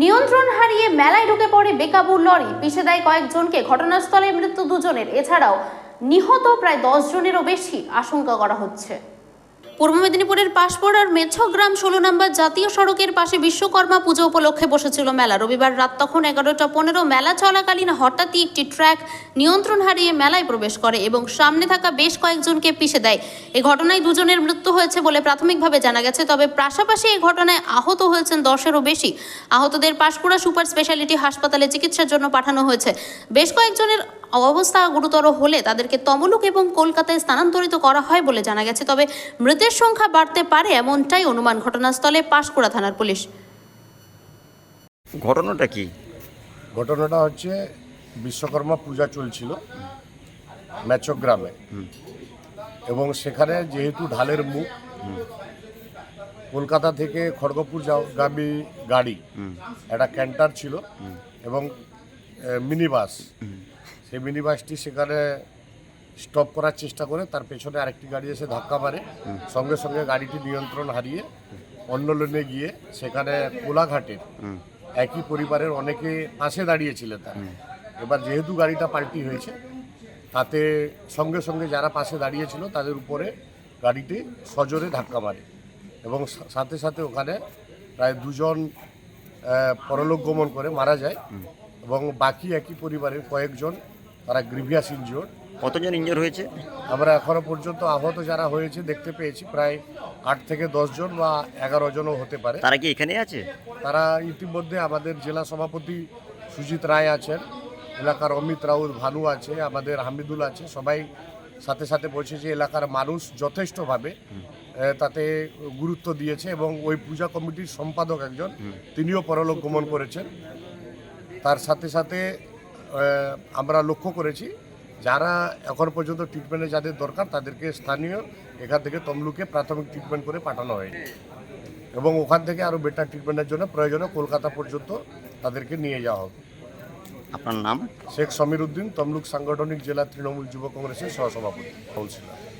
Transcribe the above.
নিয়ন্ত্রণ হারিয়ে মেলায় ঢুকে পড়ে বেকাবুর লরি। পিষে দেয় কয়েকজনকে ঘটনাস্থলে মৃত্যু দুজনের। এছাড়াও নিহত প্রায় দশ জনেরও বেশি আশঙ্কা করা হচ্ছে। পূর্ব মেদিনীপুরের পাশপড়ার মেছগ্রাম ষোলো নম্বর জাতীয় সড়কের পাশে বিশ্বকর্মা পুজো উপলক্ষে বসেছিল মেলা। রবিবার রাত তখন এগারোটা পনেরো মেলা চলাকালীন হঠাৎই একটি ট্র্যাক নিয়ন্ত্রণ হারিয়ে মেলায় প্রবেশ করে এবং সামনে থাকা বেশ কয়েকজনকে পিষে দেয়। এ ঘটনায় দুজনের মৃত্যু হয়েছে বলে প্রাথমিকভাবে জানা গেছে, তবে পাশাপাশি এই ঘটনায় আহত হয়েছেন দশেরও বেশি। আহতদের পাশকুড়া সুপার স্পেশালিটি হাসপাতালে চিকিৎসার জন্য পাঠানো হয়েছে। বেশ কয়েকজনের অবস্থা গুরুতর হলে তাদেরকে তমলুক এবং কলকাতায় স্থানান্তরিত করা হয় বলে জানা গেছে। তবে মৃতের সংখ্যা বাড়তে পারে এমনটাই অনুমান ঘটনাস্থলে পাশকুড়া থানার পুলিশ। ঘটনাটা কি? ঘটনাটা হচ্ছে বিশ্বকর্মা পূজা চলছিল ম্যাচগ্রামে এবং সেখানে যেহেতু ঢালের মুখ কলকাতা থেকে খড়গপুর যাওয়াগামী গাড়ি একটা ক্যান্টার ছিল এবং মিনি বাস সেই মিনি বাসটি সেখানে স্টপ করার চেষ্টা করে তার পেছনে আরেকটি গাড়ি এসে ধাক্কা মারে। সঙ্গে সঙ্গে গাড়িটি নিয়ন্ত্রণ হারিয়ে অন্য লেনে গিয়ে সেখানে কোলাঘাটের একই পরিবারের অনেকে পাশে দাঁড়িয়েছিলেন তার। এবার যেহেতু গাড়িটা পাল্টি হয়েছে তাতে সঙ্গে সঙ্গে যারা পাশে দাঁড়িয়েছিল তাদের উপরে গাড়িটি সজোরে ধাক্কা মারে এবং সাথে সাথে ওখানে প্রায় দুজন পরলোক গমন করে মারা যায় এবং বাকি একই পরিবারের কয়েকজন তারা গ্রিভিয়াস ইনজিওর কতজন ইঞ্জোর হয়েছে? আমরা এখনও পর্যন্ত আহত যারা হয়েছে দেখতে পেয়েছি প্রায় আট থেকে জন বা এগারো জনও হতে পারে। তারা কি এখানে আছে? তারা ইতিমধ্যে আমাদের জেলা সভাপতি সুজিত রায় আছেন এলাকার অমিত রাউত ভানু আছে আমাদের হামিদুল আছে সবাই সাথে সাথে বলছে যে এলাকার মানুষ যথেষ্টভাবে তাতে গুরুত্ব দিয়েছে এবং ওই পূজা কমিটির সম্পাদক একজন তিনিও পরলোক গমন করেছেন। তার সাথে সাথে আমরা লক্ষ্য করেছি যারা এখন পর্যন্ত ট্রিটমেন্টে যাদের দরকার তাদেরকে স্থানীয় এখান থেকে তমলুকে প্রাথমিক ট্রিটমেন্ট করে পাঠানো হয়নি। এবং ওখান থেকে আরও বেটার ট্রিটমেন্টের জন্য প্রয়োজনে কলকাতা পর্যন্ত তাদেরকে নিয়ে যাওয়া হবে। আপনার নাম? শেখ সমীর উদ্দিন তমলুক সাংগঠনিক জেলা তৃণমূল যুব কংগ্রেসের সহসভাপতি। কাউন্সিলর